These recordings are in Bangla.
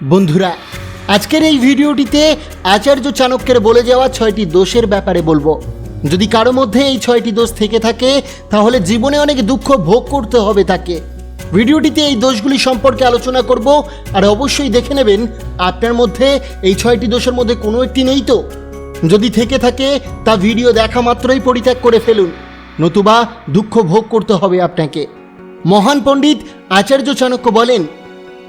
বন্ধুরা, আজকের এই ভিডিওটিতে আচার্য চাণক্যের বলে যাওয়া ছয়টি দোষের ব্যাপারে বলব। যদি কারও মধ্যে এই ছয়টি দোষ থেকে থাকে, তাহলে জীবনে অনেক দুঃখ ভোগ করতে হবে তাকে। ভিডিওটিতে এই দোষগুলি সম্পর্কে আলোচনা করব, আর অবশ্যই দেখে নেবেন, আপনার মধ্যে এই ছয়টি দোষের মধ্যে কোনো একটি নেই তো? যদি থেকে থাকে, তা ভিডিও দেখা মাত্রই পরিত্যাগ করে ফেলুন, নতুবা দুঃখ ভোগ করতে হবে আপনাকে। মহান পণ্ডিত আচার্য চাণক্য বলেন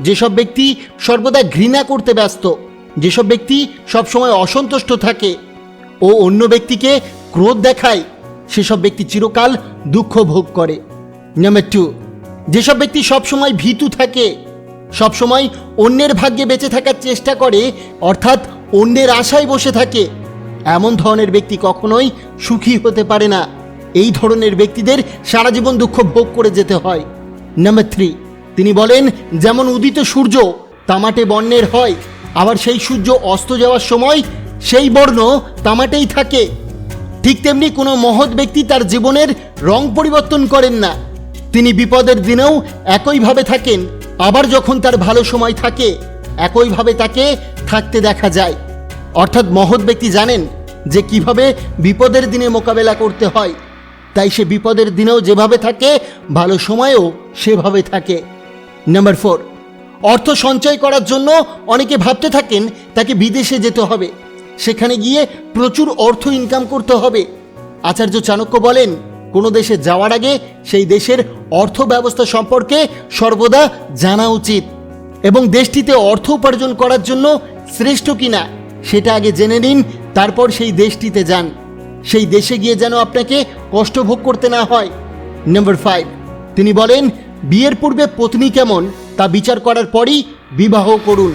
যেসব ব্যক্তি সর্বদা ঘৃণা করতে ব্যস্ত, যেসব ব্যক্তি সবসময় অসন্তুষ্ট থাকে ও অন্য ব্যক্তিকে ক্রোধ দেখায়, সেসব ব্যক্তি চিরকাল দুঃখ ভোগ করে। নাম্বার টু যেসব ব্যক্তি সবসময় ভীতু থাকে, সবসময় অন্যের ভাগ্যে বেঁচে থাকার চেষ্টা করে, অর্থাৎ অন্যের আশায় বসে থাকে, এমন ধরনের ব্যক্তি কখনোই সুখী হতে পারে না। এই ধরনের ব্যক্তিদের সারা জীবন দুঃখ ভোগ করে যেতে হয়। নাম্বার থ্রি তিনি বলেন, যেমন উদিত সূর্য তামাটে বর্ণের হয়, আবার সেই সূর্য অস্ত যাওয়ার সময় সেই বর্ণ তামাটেই থাকে। ঠিক তেমনি কোনো মহৎ ব্যক্তি তার জীবনের রং পরিবর্তন করেন না। তিনি বিপদের দিনেও একইভাবে থাকেন, আবার যখন তার ভালো সময় থাকে, একইভাবে তাকে থাকতে দেখা যায়। অর্থাৎ মহৎ ব্যক্তি জানেন যে কীভাবে বিপদের দিনে মোকাবেলা করতে হয়। তাই সে বিপদের দিনেও যেভাবে থাকে, ভালো সময়েও সেভাবে থাকে। নাম্বার ফোর অর্থ সঞ্চয় করার জন্য অনেকে ভাবতে থাকেন তাকে বিদেশে যেতে হবে। সেখানে গিয়ে প্রচুর অর্থ ইনকাম করতে হবে। আচার্য চাণক্য বলেন, কোনো দেশে যাওয়ার আগে সেই দেশের অর্থ ব্যবস্থা সম্পর্কে সর্বদা জানা উচিত এবং দেশটিতে অর্থ উপার্জন করার জন্য শ্রেষ্ঠ কিনা সেটা আগে জেনে নিন, তারপর সেই দেশটিতে যান। সেই দেশে গিয়ে যেন আপনাকে কষ্ট ভোগ করতে না হয়। নাম্বার ফাইভ তিনি বলেন বিয়ের পূর্বে পত্নী কেমন তা বিচার করার পরই বিবাহ করুন,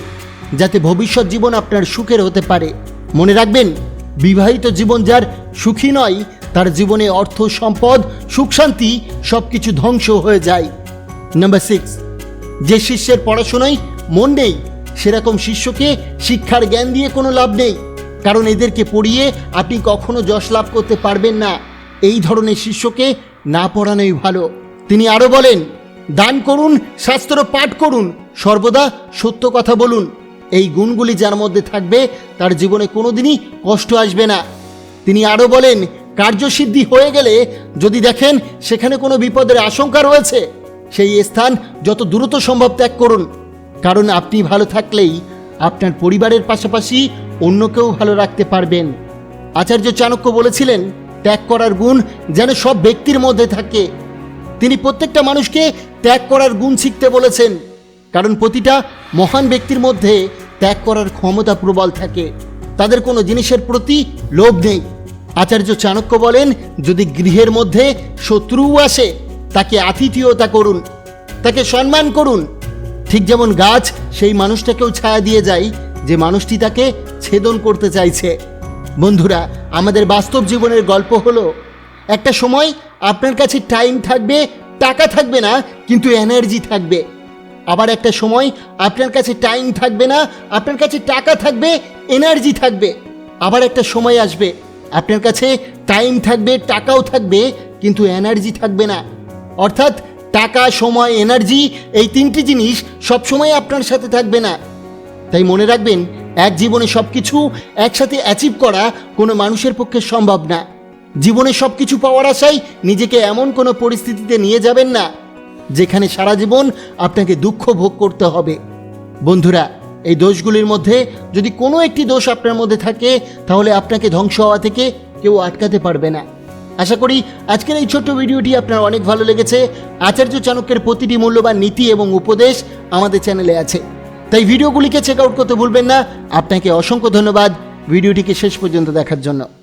যাতে ভবিষ্যৎ জীবন আপনার সুখের হতে পারে। মনে রাখবেন, বিবাহিত জীবন যার সুখী নয়, তার জীবনে অর্থ, সম্পদ, সুখ, শান্তি সব কিছু ধ্বংস হয়ে যায়। নাম্বার সিক্স যে শিষ্যের পড়াশোনায় মন নেই, সেরকম শিষ্যকে শিক্ষার জ্ঞান দিয়ে কোনো লাভ নেই। কারণ এদেরকে পড়িয়ে আপনি কখনো যশ লাভ করতে পারবেন না। এই ধরনের শিষ্যকে না পড়ানোই ভালো। তিনি আরও বলেন দান করুন, শাস্ত্র পাঠ করুন, সর্বদা সত্য কথা বলুন। এই গুণগুলি যার মধ্যে থাকবে, তার জীবনে কোনোদিনই কষ্ট আসবে না। তিনি আরও বলেন, কার্যসিদ্ধি হয়ে গেলে যদি দেখেন সেখানে কোনো বিপদের আশঙ্কা রয়েছে, সেই স্থান যত দ্রুত সম্ভব ত্যাগ করুন। কারণ আপনি ভালো থাকলেই আপনার পরিবারের পাশাপাশি অন্যকেও ভালো রাখতে পারবেন। আচার্য চাণক্য বলেছিলেন, ত্যাগ করার গুণ যেন সব ব্যক্তির মধ্যে থাকে। তিনি প্রত্যেকটা মানুষকে ত্যাগ করার গুণ শিখতে বলেছেন। কারণ প্রতিটা মহান ব্যক্তির মধ্যে ত্যাগ করার ক্ষমতা প্রবল থাকে। তাদের কোনো জিনিসের প্রতি লোভ নেই। আচার্য চাণক্য বলেন, যদি গৃহের মধ্যে শত্রুও আসে, তাকে আতিথেয়তা করুন, তাকে সম্মান করুন। ঠিক যেমন গাছ সেই মানুষটাকেও ছায়া দিয়ে যায়, যে মানুষটি তাকে ছেদন করতে চাইছে। বন্ধুরা, আমাদের বাস্তব জীবনের গল্প হলো, একটা সময় আপনার কাছে টাইম থাকবে, টাকা থাকবে না কিন্তু এনার্জি থাকবে। আবার একটা সময় আপনার কাছে টাইম থাকবে না, আপনার কাছে টাকা থাকবে এনার্জি থাকবে। আবার একটা সময় আসবে, আপনার কাছে টাইম থাকবে, টাকাও থাকবে, কিন্তু এনার্জি থাকবে না। অর্থাৎ টাকা, সময় এনার্জি এই তিনটি জিনিস সবসময় আপনার সাথে থাকবে না। তাই মনে রাখবেন, এক জীবনে সব কিছু একসাথে অ্যাচিভ করা কোনো মানুষের পক্ষে সম্ভব না। জীবনে সব কিছু পাওয়ার আশায় নিজেকে এমন কোনো পরিস্থিতিতে নিয়ে যাবেন না। যেখানে সারা জীবন আপনাকে দুঃখ ভোগ করতে হবে। বন্ধুরা, এই দোষগুলির মধ্যে যদি কোনো একটি দোষ আপনার মধ্যে থাকে, তাহলে আপনাকে ধ্বংস হওয়া থেকে কেউ আটকাতে পারবে না। আশা করি আজকের এই ছোট্ট ভিডিওটি আপনার অনেক ভালো লেগেছে। আচার্য চাণক্যের প্রতিটি মূল্যবান নীতি এবং উপদেশ আমাদের চ্যানেলে আছে। তাই ভিডিওগুলিকে চেক আউট করতে ভুলবেন না। আপনাকে অসংখ্য ধন্যবাদ ভিডিওটিকে শেষ পর্যন্ত দেখার জন্য।